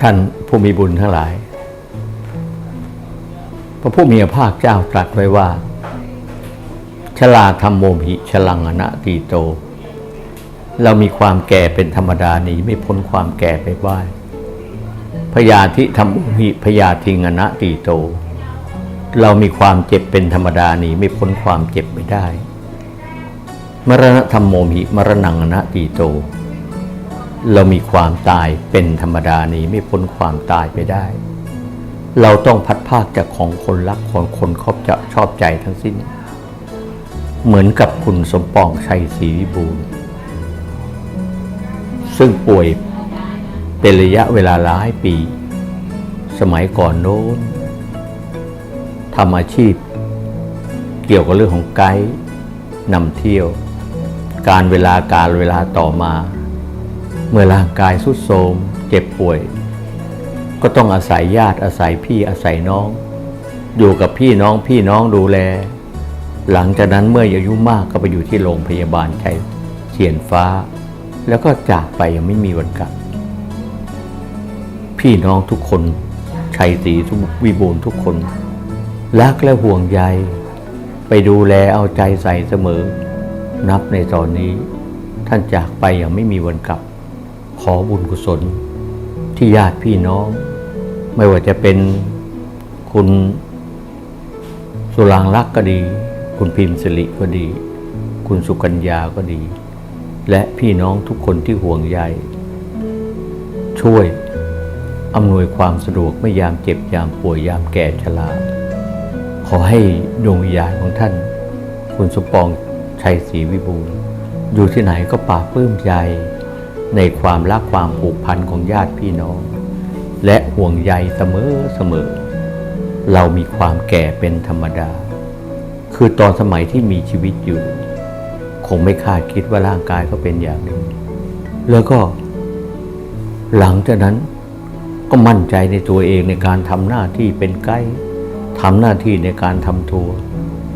ท่านผู้มีบุญทั้งหลาย พระผู้มีพระภาคเจ้าตรัสไว้ว่า ชลาธรรมโมหิชลังอนะตีโต เรามีความแก่เป็นธรรมดาหนีไม่พ้นความแก่ไปบ้ายพยาธิธรรมโมหิพยาธิงอนะตีโต เรามีความเจ็บเป็นธรรมดาหนีไม่พ้นความเจ็บไม่ได้ มรณะธรรมโมหิมรณังอนะตีโต เรามีความตายเป็นธรรมดาหนีไม่พ้นความตายไปได้ เราต้องพัดภาคจากของคนรักของคนครอบจะชอบใจทั้งสิ้น เหมือนกับคุณสมปองชัยศรีวิบูรณ์ซึ่งป่วยเป็นระยะเวลาหลายปี สมัยก่อนโน้นทำอาชีพ เกี่ยวกับเรื่องของไกด์นำเที่ยว การเวลาการเวลาต่อมา เมื่อร่างกายสุดโทรมเจ็บป่วย ก็ต้องอาศัยญาติอาศัยพี่อาศัยน้อง อยู่กับพี่น้องพี่น้องดูแล หลังจากนั้นเมื่ออายุมากก็ไปอยู่ที่โรงพยาบาลชัยเฉียนฟ้า แล้วก็จากไปยังไม่มีวันกลับ พี่น้องทุกคนชัยศรีทุกวิบูลทุกคน รักและห่วงใย ไปดูแลเอาใจใส่เสมอ นับในตอนนี้ท่านจากไปอย่างไม่มีวันกลับ ขอบุญกุศลที่ญาติพี่น้อง ไม่ว่าจะเป็นคุณสุรางรักก็ดี คุณพิมพ์สิริก็ดี คุณสุกัญญาก็ดี และพี่น้องทุกคนที่ห่วงใยช่วยอำนวยความสะดวกไม่ยามเจ็บยามป่วยยามแก่ชราขอให้ดวงวิญญาณของท่าน คุณสมปองชัยศรีวิบูลย์อยู่ที่ไหนก็ปราบปลื้มใจ ในความรักความผูกพันของญาติพี่น้อง และห่วงใยเสมอเสมอ เรามีความแก่เป็นธรรมดา คือตอนสมัยที่มีชีวิตอยู่ คงไม่คาดคิดว่าร่างกายก็เป็นอย่างนี้ แล้วก็ หลังจากนั้นก็มั่นใจในตัวเองในการทำหน้าที่เป็นไกด์ทำหน้าที่ในการทำทัวร์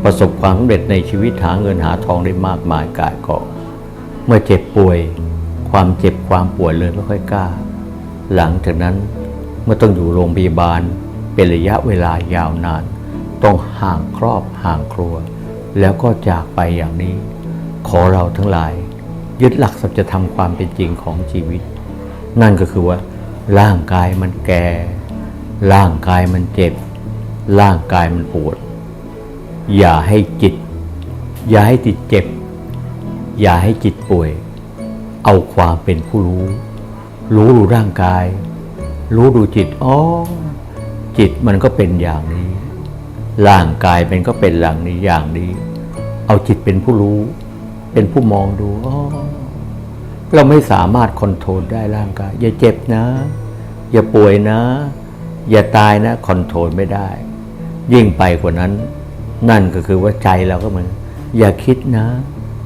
ประสบความสำเร็จในชีวิตหาเงินหาทองได้มากมายกายกองเมื่อเจ็บป่วย ความเจ็บความป่วยเลยไม่ค่อยกล้า หลังจากนั้นเมื่อต้องอยู่โรงพยาบาลเป็นระยะเวลายาวนาน ต้องห่างครอบห่างครัว แล้วก็จากไปอย่างนี้ ขอเราทั้งหลาย ยึดหลักสัจธรรมความเป็นจริงของชีวิต นั่นก็คือว่า ร่างกายมันแก่ ร่างกายมันเจ็บ ร่างกายมันปวด อย่าให้จิต อย่าให้จิตเจ็บ อย่าให้จิตป่วย เอาความเป็นผู้รู้ รู้ดูร่างกาย รู้ดูจิตอ๋อจิตมันก็เป็นอย่างนี้ ร่างกายมันก็เป็นอย่างนี้อย่างนี้ เอาจิตเป็นผู้รู้ เป็นผู้มองดูอ๋อเราไม่สามารถคอนโทรลได้ร่างกาย อย่าเจ็บนะ อย่าป่วยนะ อย่าตายนะคอนโทรลไม่ได้ ยิ่งไปกว่านั้น นั่นก็คือว่าใจเราก็เหมือนอย่าคิดนะ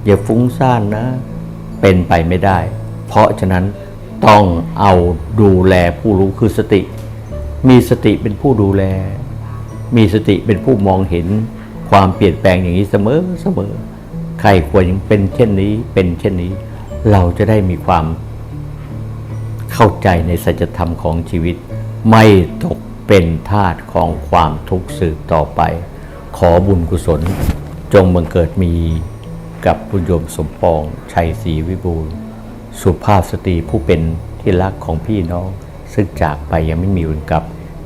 อย่าฟุ้งซ่านนะ เป็นไปไม่ได้ เพราะฉะนั้นต้องเอาดูแลผู้รู้คือสติ มีสติเป็นผู้ดูแล มีสติเป็นผู้มองเห็นความเปลี่ยนแปลงอย่างนี้เสมอเสมอใครควรยังเป็นเช่นนี้เป็นเช่นนี้ เราจะได้มีความเข้าใจในสัจธรรมของชีวิต ไม่ตกเป็นทาสของความทุกข์สืบต่อไป ขอบุญกุศลจงบังเกิดมี กับบุญโยมสมปอง ชัยศรีวิบูลสุภาพสตรีผู้เป็นที่รักของพี่น้อง ซึ่งจากไปยังไม่มีวันกลับ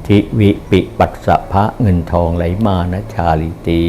ทิวิปิปัสสะพระเงินทองไหลมานะชาลิตี